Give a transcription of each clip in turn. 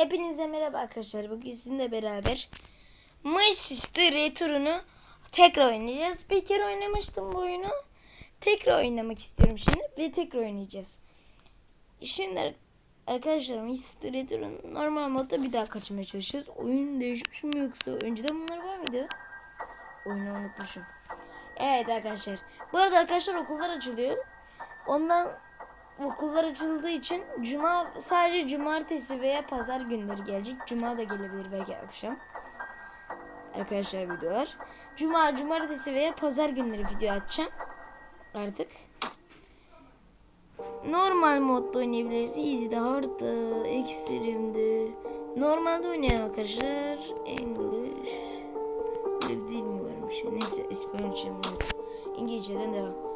Hepinize merhaba arkadaşlar. Bugün sizinle beraber My Sister Retur'unu tekrar oynayacağız. Bir kere oynamıştım bu oyunu. Tekrar oynamak istiyorum şimdi ve tekrar oynayacağız. Şimdi arkadaşlar My Sister Retur'un normal modda bir daha kaçmaya çalışacağız. Oyun değişmiş mi yoksa önceden bunlar var mıydı? Oyunu unutmuşum. Evet arkadaşlar. Bu arada arkadaşlar okullar açılıyor. Ondan okullar açıldığı için cuma sadece cumartesi veya pazar günleri gelecek. Cuma da gelebilir belki akşam. Arkadaşlar videolar. Cuma, cumartesi veya pazar günleri video atacağım. Artık. Normal modda oynayabiliriz. Easy'de, hard'da, extreme'de. Normalde oynayan arkadaşlar. English. Dil mi varmış? Neyse İspanyolca mı? İngilizceden devam.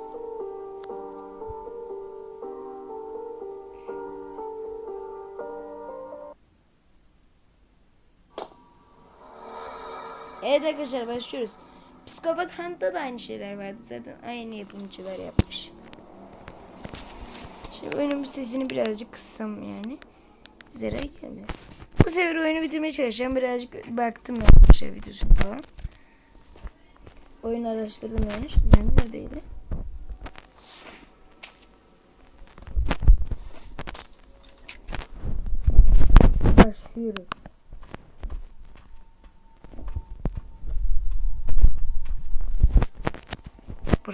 Evet arkadaşlar başlıyoruz. Psikopat Hunt'ta da aynı şeyler vardı. Zaten aynı yapımcılar yapmış. Şimdi oyunun sesini birazcık kıssam yani. Zarar gelmez. Bu sefer oyunu bitirmeye çalışacağım. Birazcık baktım ben arkadaşlar videosunu falan. Oyun araştırdım yani. Ben neredeydi? Başlıyoruz.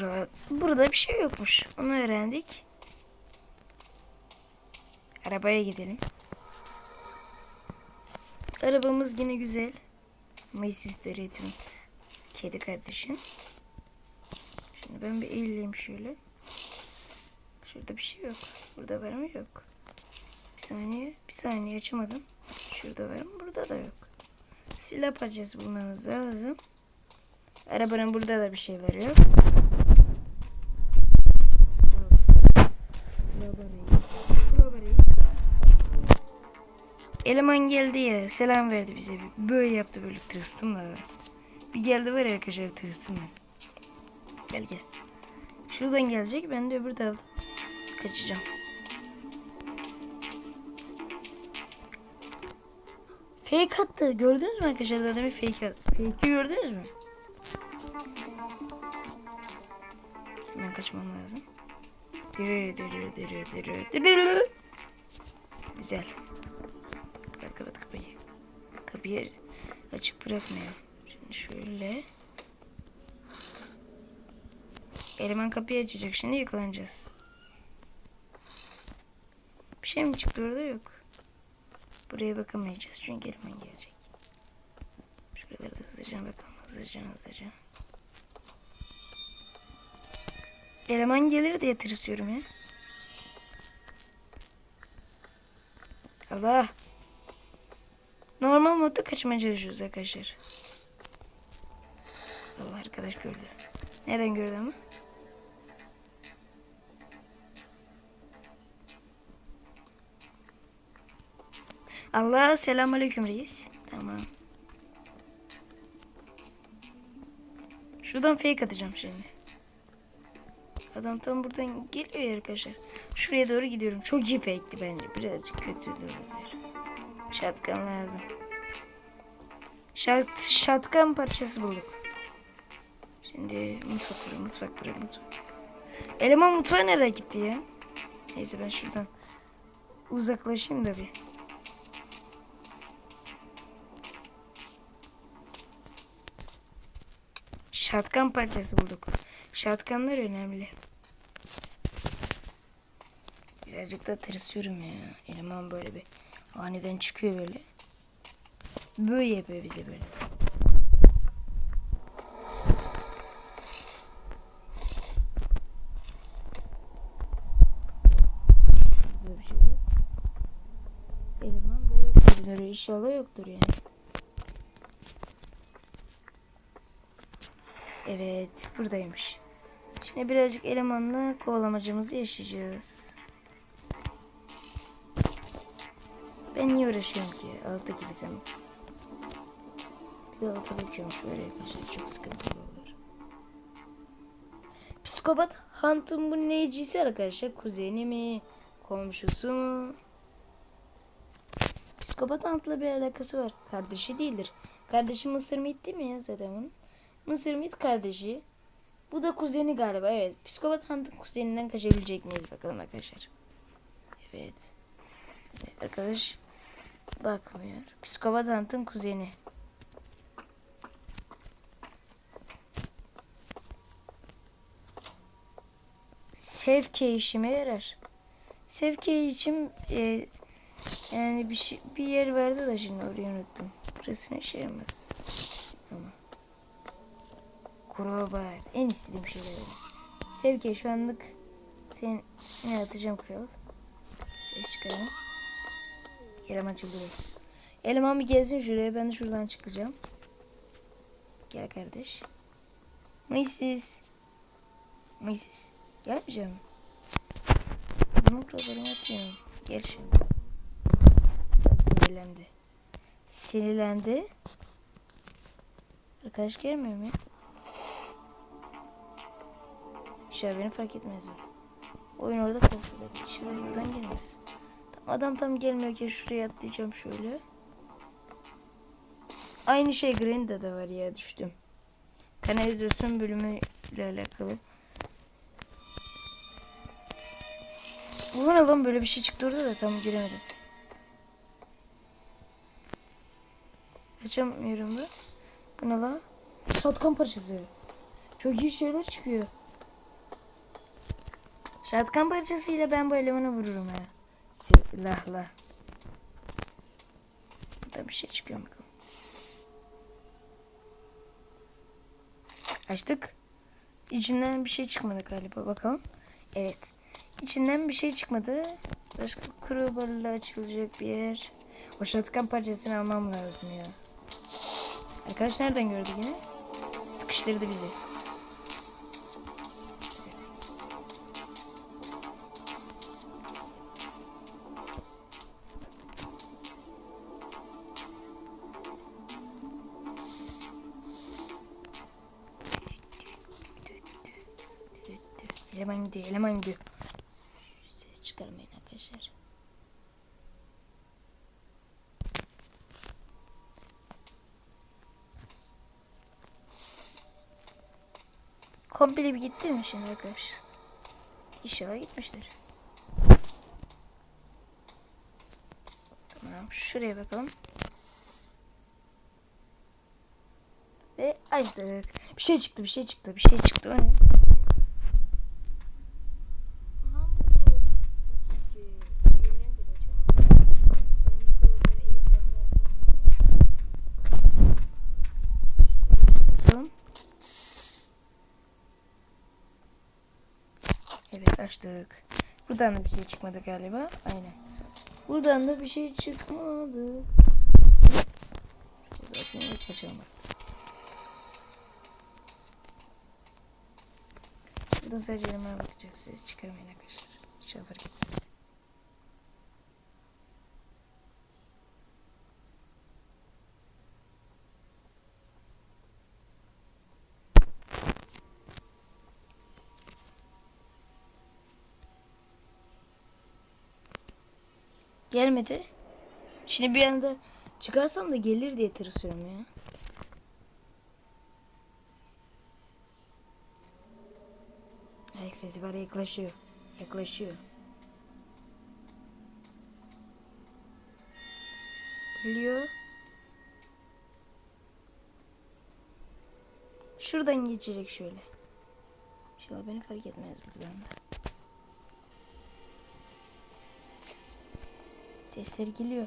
Burada, burada bir şey yokmuş. Onu öğrendik. Arabaya gidelim. Arabamız yine güzel. Macy's Redim. Kedi kardeşim. Şimdi ben bir eğileyim şöyle. Şurada bir şey yok. Burada var mı? Yok. Bir saniye. Bir saniye açamadım. Şurada var mı? Burada da yok. Silah parçası bulmamız lazım. Arabanın burada da bir şey var yok. Eleman geldi ya selam verdi bize. Böyle yaptı böyle tırstım da. Bir geldi var ya arkadaşlar tırstım ben. Gel gel. Şuradan gelecek ben de öbür taraftan kaçacağım. Fake attı. Gördünüz mü arkadaşlar? Daha demin fake attı. Fake'i gördünüz mü? Hemen kaçmam lazım. Dürü dürü dürü dürü dürü. Güzel. Kapıyı. Kapıyı açık bırakmayalım. Şimdi şöyle. Eleman kapıyı açacak. Şimdi yakalanacağız. Bir şey mi çıktı orada yok. Buraya bakamayacağız çünkü eleman gelecek. Şuraları da hızlıca bakalım. Hızlıca hızlıca. Eleman gelir diye tırsıyorum ya. Allah. Normal modda kaçmaya çalışıyoruz arkadaşlar. Allah arkadaş gördü. Nereden gördü ama? Allah selamünaleyküm reis. Tamam. Şuradan fake atacağım şimdi. Adam tam buradan geliyor ya arkadaşlar. Şuraya doğru gidiyorum. Çok iyi fake'ti bence. Birazcık kötü olabilir. Şatkan lazım. Şat, şatkan parçası bulduk. Şimdi mutfak buraya, mutfak buraya, mutfak. Eleman mutfağa nereye gitti ya? Neyse ben şuradan uzaklaşayım da bir. Şatkan parçası bulduk. Şatkanlar önemli. Birazcık da tırsıyorum ya. Eleman böyle bir aniden çıkıyor böyle. Böyle yapıyor bize böyle. Eleman böyle koridorу inşallah yoktur yani. Evet buradaymış. Şimdi birazcık elemanla kovalamacımızı yaşayacağız. Ben niye uğraşıyorum ki? Alta girsem. Bir de alta bakıyormuş böyle arkadaşlar. Çok sıkıntılı olur. Psikopat Hunt'ın bu necisi arkadaşlar? Kuzeni mi? Komşusu mu? Psikopat Ant'la bir alakası var. Kardeşi değildir. Kardeşi Mr. Meat değil mi ya zaten bunun? Mr. Meat kardeşi. Bu da kuzeni galiba. Evet. Psikopat Ant'ın kuzeninden kaçabilecek miyiz bakalım arkadaşlar. Evet, Arkadaş bakmıyor. Psikopat Ant'ın kuzeni. Sevke işime yarar. Sevke için e, yani bir şey, bir yer vardı da şimdi orayı unuttum. Burası ne şey yaramaz. Ama. Kurbağa. En istediğim şeyler. Sevke şu anlık sen ne atacağım kral. Ses çıkaralım. Yerim açıldı. Eleman bir gelsin şuraya. Ben de şuradan çıkacağım. Gel kardeş. Mıysız. Mıysız. Gelmeyeceğim. Bunun kurallarını atıyorum. Gel şimdi. Sinirlendi. Sinirlendi. Arkadaş gelmiyor mu? Dışarı beni fark etmez. Oyun orada kalsın dışarı buradan gelmez. Adam tam gelmiyor ki şuraya atlayacağım şöyle. Aynı şey Grinda'da da var ya düştüm. Kanalizasyon bölümüyle alakalı. Bu ne lan böyle bir şey çıktı orada da tam giremedim. Açamıyorum da. Bu ne lan? Şatkan parçası. Çok iyi şeyler çıkıyor. Şatkan parçasıyla ben bu elemanı vururum ha. Silahla. Burada bir şey çıkıyor bakalım. Açtık. İçinden bir şey çıkmadı galiba bakalım. Evet. İçinden bir şey çıkmadı. Başka kuru balığı açılacak bir yer. O şatkan parçasını almam lazım ya. Arkadaş nereden gördü yine? Sıkıştırdı bizi. Komple bir gitti mi şimdi arkadaşlar? İnşallah gitmiştir. Tamam şuraya bakalım. Ve açtık. Bir şey çıktı bir şey çıktı bir şey çıktı. O ne? Bakalım. Evet açtık. Buradan da bir şey çıkmadı galiba. Aynen. Buradan da bir şey çıkmadı. Kaçalım. Buradan sadece elime bakacağız. Ses çıkarmayın arkadaşlar. Hiç fark Gelmedi. Şimdi bir anda çıkarsam da gelir diye tırsıyorum ya. Ayak sesi var yaklaşıyor. Yaklaşıyor. Geliyor. Şuradan geçecek şöyle. İnşallah beni fark etmez buradan da. Sesler geliyor.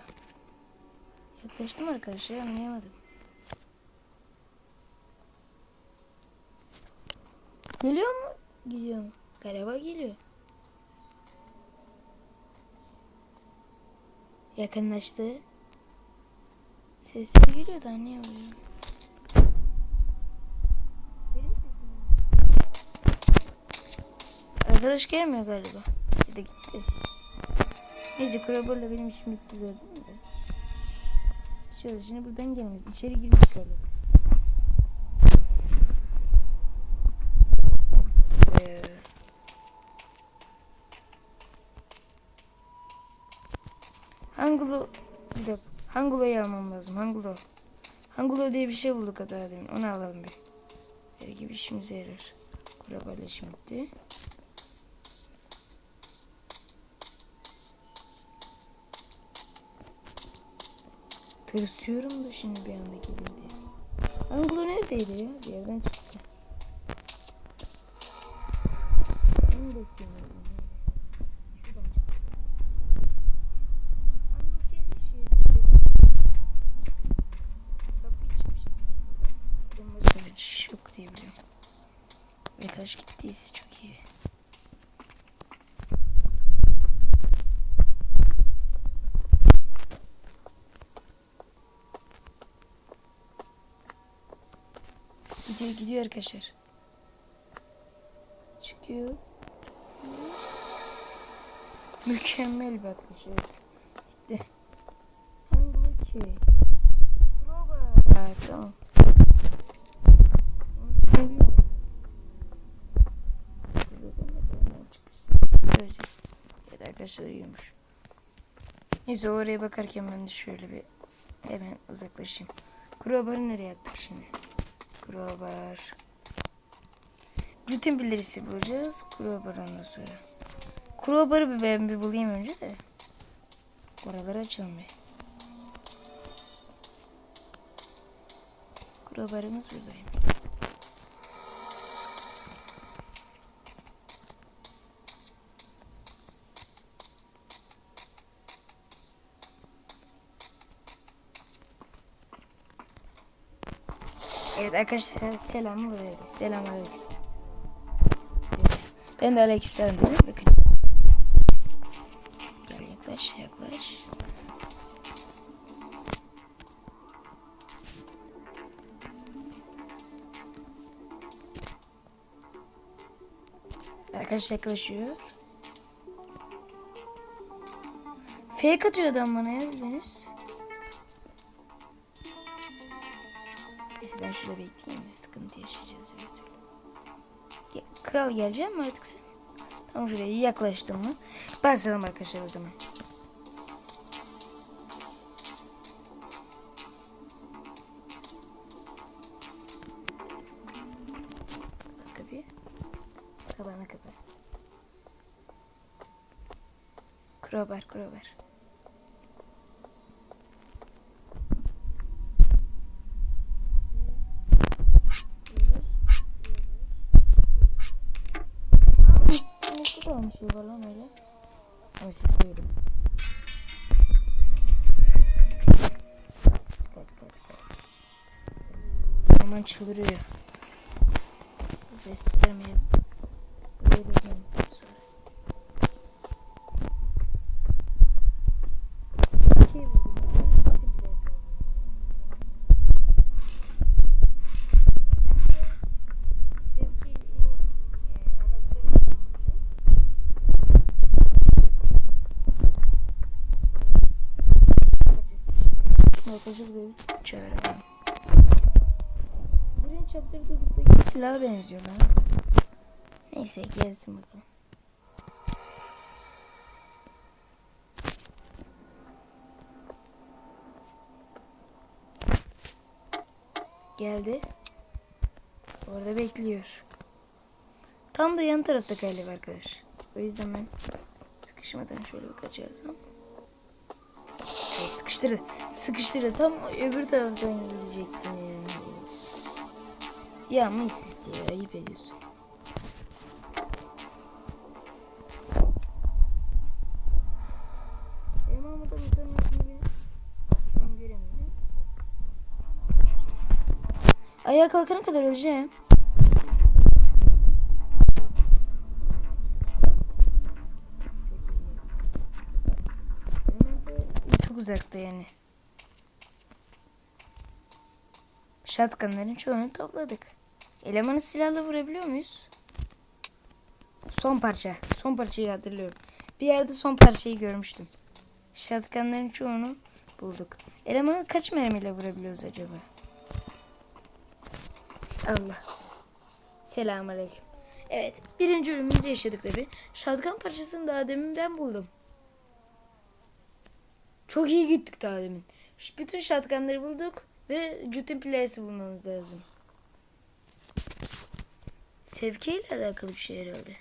Yaklaştım arkadaşlar anlayamadım. Geliyor mu? Gidiyor mu? Galiba geliyor. Yakınlaştı. Sesler geliyor da anlayamıyorum. Arkadaş gelmiyor galiba. Gitti gitti. Neyse Kraber'la benim işim bitti zaten. Şöyle şimdi buradan gelmez. İçeri girip çıkalım. Ee, Hangulu bir dakika. Hangulo'yu almam lazım. Hangulo. Hangulo diye bir şey bulduk hatta demin. Onu alalım bir. Belki bir işimize yarar. Kurabayla şimdi. Tırsıyorum da şimdi bir anda gelir diye. Angulo neredeydi ya? Bir yerden çıktı. Ben bakayım. Çıkış yok diye biliyorum. Ve taş gittiyse çok iyi. Gidiyor gidiyor arkadaşlar. Çıkıyor. Mükemmel bir atlayış evet. Gitti. Hangi ki? Prova. Evet tamam. Göreceğiz. Evet arkadaşlar uyumuş. Neyse oraya bakarken ben de şöyle bir hemen uzaklaşayım. Kurabarı nereye attık şimdi? Crowbar. Rutin bildirisi bulacağız. Crowbar ondan sonra. Crowbar'ı ben bir bulayım önce de. Oraları açalım bir. Crowbar'ımız buradayım. Evet arkadaşlar selamı verdi. Selam aleyküm. Ben de aleyküm selam diyorum. Bakın. Gel yaklaş yaklaş. Arkadaş yaklaşıyor. Fake atıyor adam bana ya bildiğiniz. Neyse ben şurada bekleyeyim de sıkıntı yaşayacağız öyle türlü. Ge- Kral gelecek mi artık sen? Tam şuraya yaklaştım mı? Basalım arkadaşlar o zaman. Kapıyı. Kapağını kapat. Krobar, krobar. Aman çıldırıyor. Ses çıkarmayın. Vereceğim. Hadi bir daha yazalım. Sevgi iyi. Ee, ona güzel olmamıştı. Arkadaşlar buraya bir çağıralım. Buraya çaptırdığındaki silaha benziyor lan. Neyse gelsin bakalım. Geldi. Orada bekliyor. Tam da yan tarafta galiba arkadaş. O yüzden ben sıkışmadan şöyle bir kaçarsam. Evet sıkıştırdı. Sıkıştırdı. Tam öbür taraftan gidecektim ya. Ya işsiz ya. Ayıp ediyorsun. Benim almadan insanın ismini şu an göremiyorum. Ayağa kalkana kadar öleceğim. Çok uzakta yani. Shotgunların çoğunu topladık. Elemanı silahla vurabiliyor muyuz? Son parça. Son parçayı hatırlıyorum. Bir yerde son parçayı görmüştüm. Shotgunların çoğunu bulduk. Elemanı kaç mermiyle vurabiliyoruz acaba? Allah. Selamünaleyküm. Evet, birinci ölümümüzü yaşadık tabi. Shotgun parçasını daha demin ben buldum. Çok iyi gittik daha demin. Bütün şatkanları bulduk ve Jutin Players'i bulmamız lazım. Sevkiyle alakalı bir şey herhalde.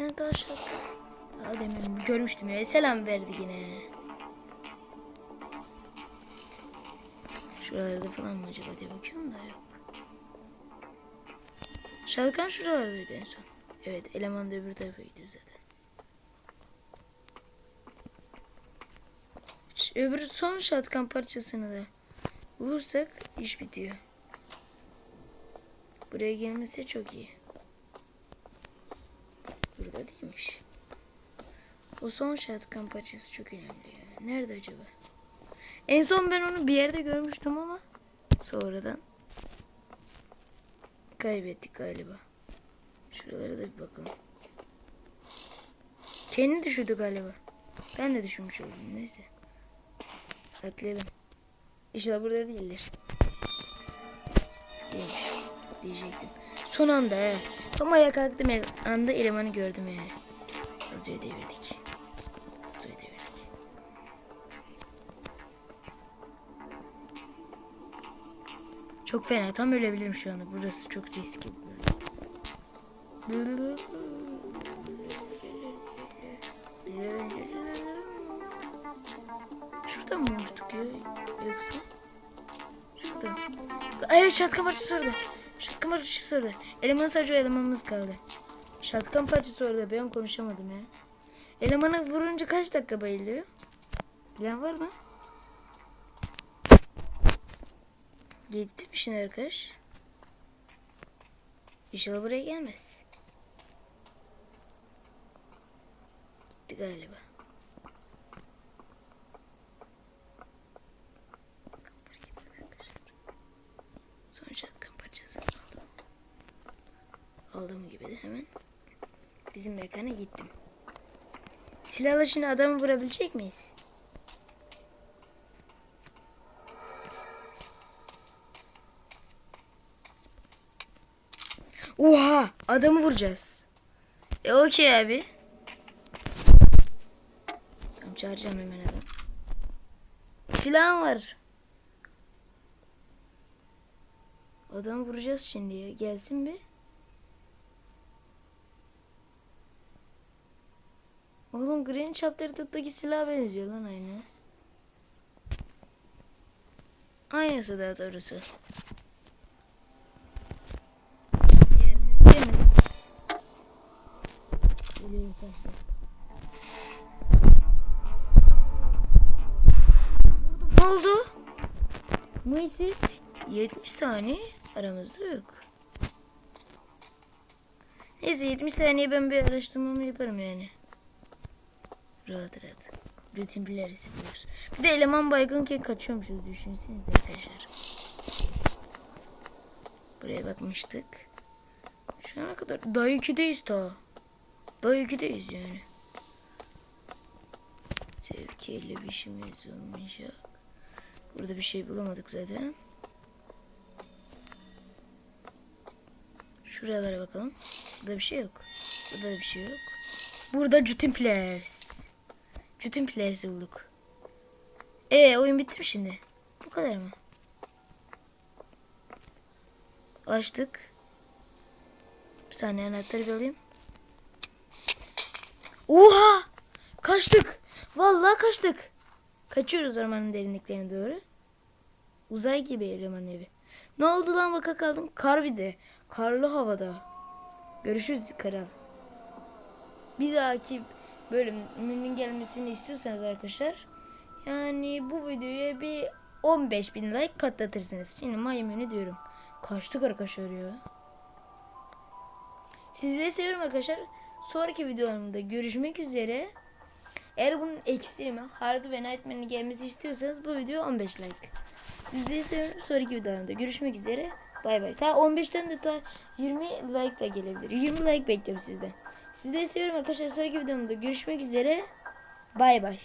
Ben daha şatkan... Daha demin görmüştüm ya. Selam verdi yine. Şuralarda falan mı acaba diye bakıyorum da yok. Şalkan şuralardaydı en son. Evet eleman da öbür tarafa gidiyor zaten. Öbür son şatkan parçasını da bulursak iş bitiyor. Buraya gelmesi çok iyi. Burada değilmiş. O son şatkan parçası çok önemli ya. Nerede acaba? En son ben onu bir yerde görmüştüm ama sonradan kaybettik galiba. Şuralara da bir bakalım. Kendi düşürdü galiba. Ben de düşürmüş oldum. Neyse. Atlayalım. İnşallah burada değildir. Değilmiş. Diyecektim. Son anda he. Tam ayağa kalktım anda elemanı gördüm yani. Azıcık devirdik. Çok fena. Tam ölebilirim şu anda. Burası çok riskli. Şurada mı olmuştuk ya? Yoksa? Şurada? Evet şatkan parçası orada. Şatkan parçası orada. Eleman sadece elemanımız kaldı. Şatkan parçası orada. Ben konuşamadım ya. Elemanı vurunca kaç dakika bayılıyor? Bilen var mı? Gitti mi arkadaş? İnşallah buraya gelmez. Gitti galiba. Son şatkan parçasını aldım. Aldığım gibi de hemen bizim mekana gittim. Silahla şimdi adamı vurabilecek miyiz? Oha! Adamı vuracağız. E okey abi. Tamam çağıracağım hemen adam. Silahım var. Adamı vuracağız şimdi ya. Gelsin bir. Oğlum Green Chapter'daki silah benziyor lan aynı. Aynısı daha doğrusu. Moises 70 saniye aramızda yok. Neyse 70 saniye ben bir araştırmamı yaparım yani. Rahat rahat. Rutin bileriz biliyoruz. Bir de eleman baygınken kaçıyormuşuz düşünsenize arkadaşlar. Buraya bakmıştık. Şu ana kadar daha 2'deyiz daha. Daha 2'deyiz yani. Sevkiyle bir işimiz olmayacak. Burada bir şey bulamadık zaten. Şuralara bakalım. Burada bir şey yok. Burada da bir şey yok. Burada Jutin Players. Jutin Players'i bulduk. Ee oyun bitti mi şimdi? Bu kadar mı? Açtık. Bir saniye anahtarı bir alayım. Oha! Kaçtık. Vallahi kaçtık. Kaçıyoruz ormanın derinliklerine doğru. Uzay gibi eleman evi. Ne oldu lan baka kaldım? Kar bir de. Karlı havada. Görüşürüz kral. Bir dahaki bölümünün gelmesini istiyorsanız arkadaşlar yani bu videoya bir 15 bin like patlatırsınız. Şimdi maymunu diyorum. Kaçtık arkadaşlar ya. Sizleri seviyorum arkadaşlar. Sonraki videolarımda görüşmek üzere. Eğer bunun ekstremi, hard ve nightmare'in gelmesi istiyorsanız bu video 15 like. Sizleri seviyorum. Sonraki videolarımda görüşmek üzere. Bay bay. Ta 15'ten de ta 20 like da gelebilir. 20 like bekliyorum sizden. Sizleri seviyorum arkadaşlar. Sonraki videomda görüşmek üzere. Bay bay.